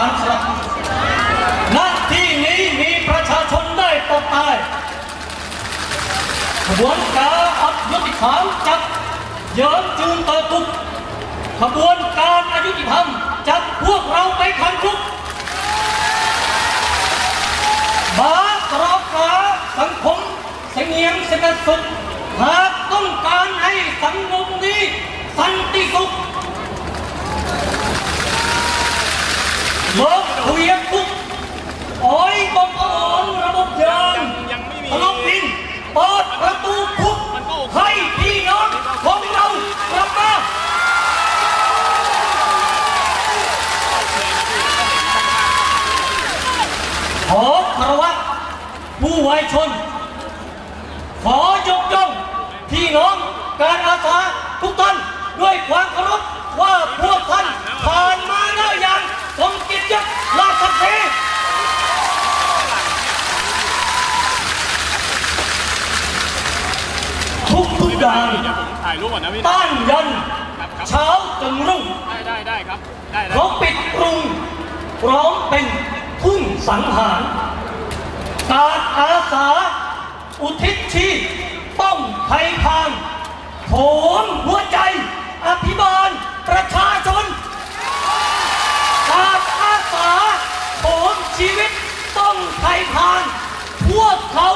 ารสลับณที่นี้มีประชาชนได้ตกตายขบวนการอัยุติธรรมจับเยินจูงเตอตุกขบวนการอายุติธรรมจับพวกเราไปขังคุกบาตรอกาสังคมเสงียมสงบสุขหากต้องการให้สังคมนี้สันติสุขลบ เวียนทุกข์อ้อยบนถนนระบบยางยังไม่มีถนนดินเปิดประตูคุกให้พี่น้องของเรากลับมาขอคารวะผู้ไวชน ขอยกย่องพี่น้องการอาสาทุกท่านด้วยความเคารพว่าพวกท่านผ่านมาได้อย่างสมเกียรติ ยศราชสีทุกทุกๆอย่างเดี๋ยวผมถ่ายรูปก่อนนะพี่ต้านยันเช้าจนรุ่งได้ได้ได้ครับได้แล้วเขาปิดกรุงพร้อมเป็นทุ่งสังหารการอาสา อุทิศชีพป้องภัยพานโถมหัวใจ อภิบาลประชาชน การอาสาโถมชีวิตต้องภัยพาน พวกเขา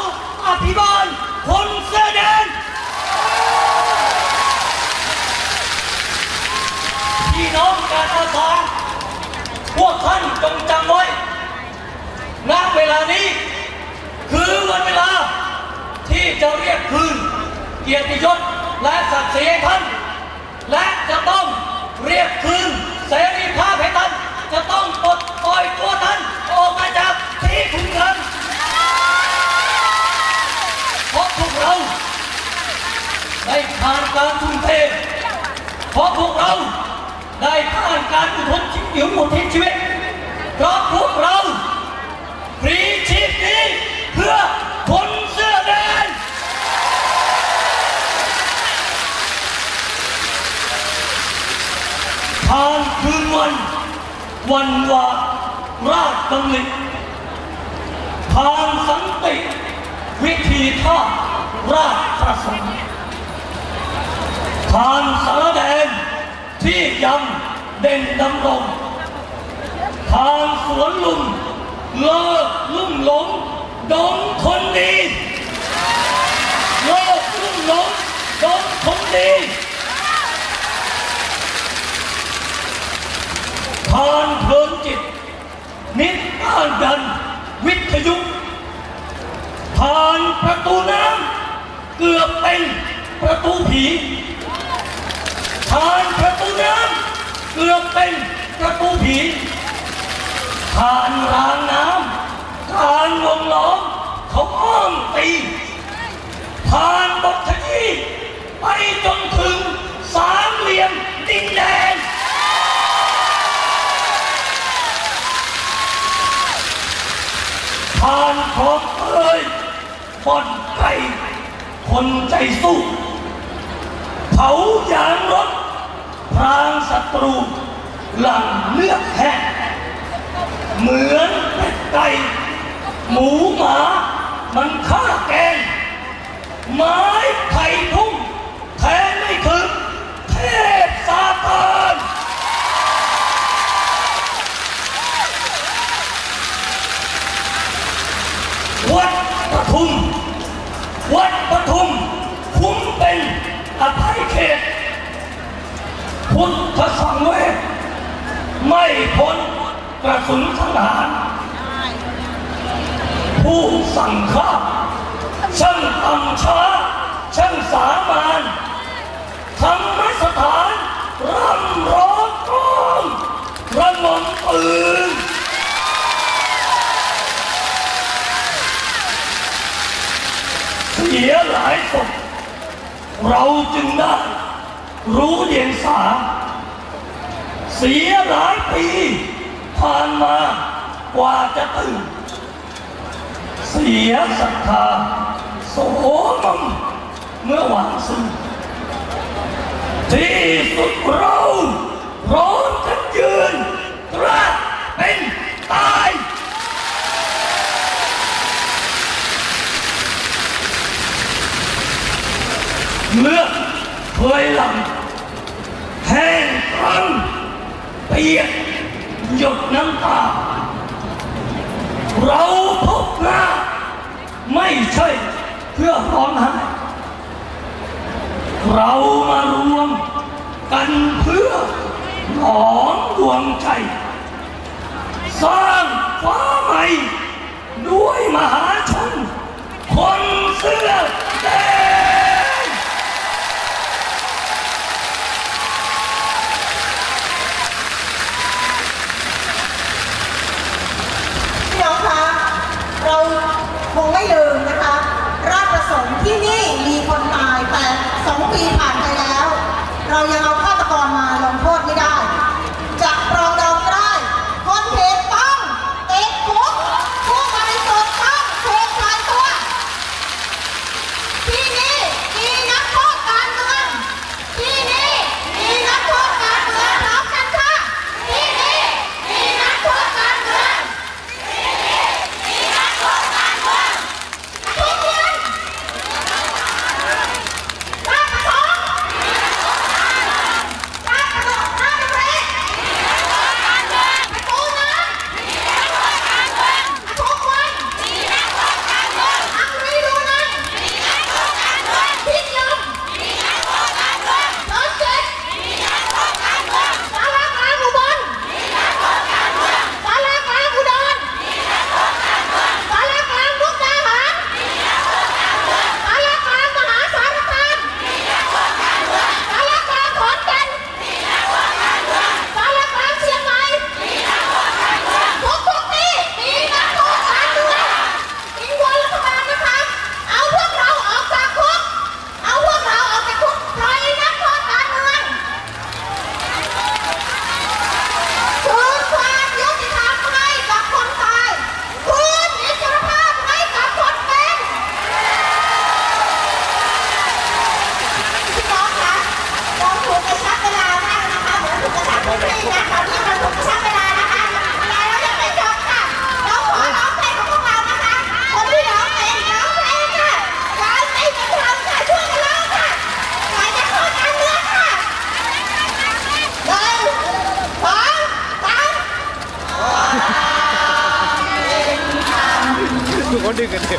อภิบาลคนเสื้อแดง พี่น้องการอาสาพวกท่านจงจำไว้ณเวลานี้ คือวันเวลาที่จะเรียกคืน เกียรติยศและศักดิ์ศรีให้ท่าน และจะต้องเรียกคืนเสรีภาพให้ท่าน จะต้องปลดปล่อยตัวท่านออกมาจากที่คุมขังเพราะพวกเราได้ผ่านการทุ่มเทเพราะพวกเราได้ผ่านการอุทิศชีวิตอุทิศชีวิตเพราะพวกเราพรีชีพนี้เพื่อคนเสื้อแดงผ่านคืนวัน วันวาราชดำริผ่านสันติ วิธีท่าราชประสงค์ผ่านสารแดนที่ยังเด่นดำรงผ่านสวนลุมเลิกลุ่มหลงดงคนดีเลิกลุ่มหลงดงคนดีผ่านเพลินจิต นิดอ่านดัน วิทยุ ผ่านประตูน้ำเกือบเป็นประตูผี ผ่านประตูน้ำเกือบเป็นประตูผี ผ่านรางน้ำผ่านวงล้อมเขาอ้อมตีผ่านบทขยี้ไปจนถึงสามเหลี่ยมดินแดน ผ่านคลองเอ้ยบอนไก่คนใจสู้เผายางรถพรางศัตรู หลังเลือดแห้งเหมือนเป็ดไก่หมูหมามันฆ่าแกง ไม้ไผ่พุ่งแทงไม่ถึงเทพซาตานวัดปทุม วัดปทุมคุ้มเป็นอภัยเขต พุทธสังเวชไม่พ้นกระสุนทหาร ผู้สั่งฆ่าช่างต่ำช้าช่างสามานธรรมสถานร่ำร้องกลองระงมปืน สียหลายศพเราจึงได้รู้เดียงสา เสียหลายปีผ่านมากว่าจะตื่น เสียศรัทธาโสมมเมื่อหวานซึ่งที่สุดเรา เราพบหน้าไม่ใช่เพื่อร้องไห้เรามารวมกันเพื่อหลอมดวงใจ สร้างฟ้าใหม่ ด้วยมหาชนคนสิ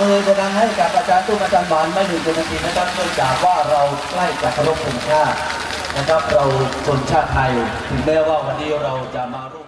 มือจะดังให้กับอาจารย์ตู้อาจารย์บานไม่ถึงนาทีนะครับเนื่องจากว่าเราใกล้จะเคารพธงชาตินะครับ เราคนชาติไทยถึงแม้ว่าวันนี้เราจะมาร่วม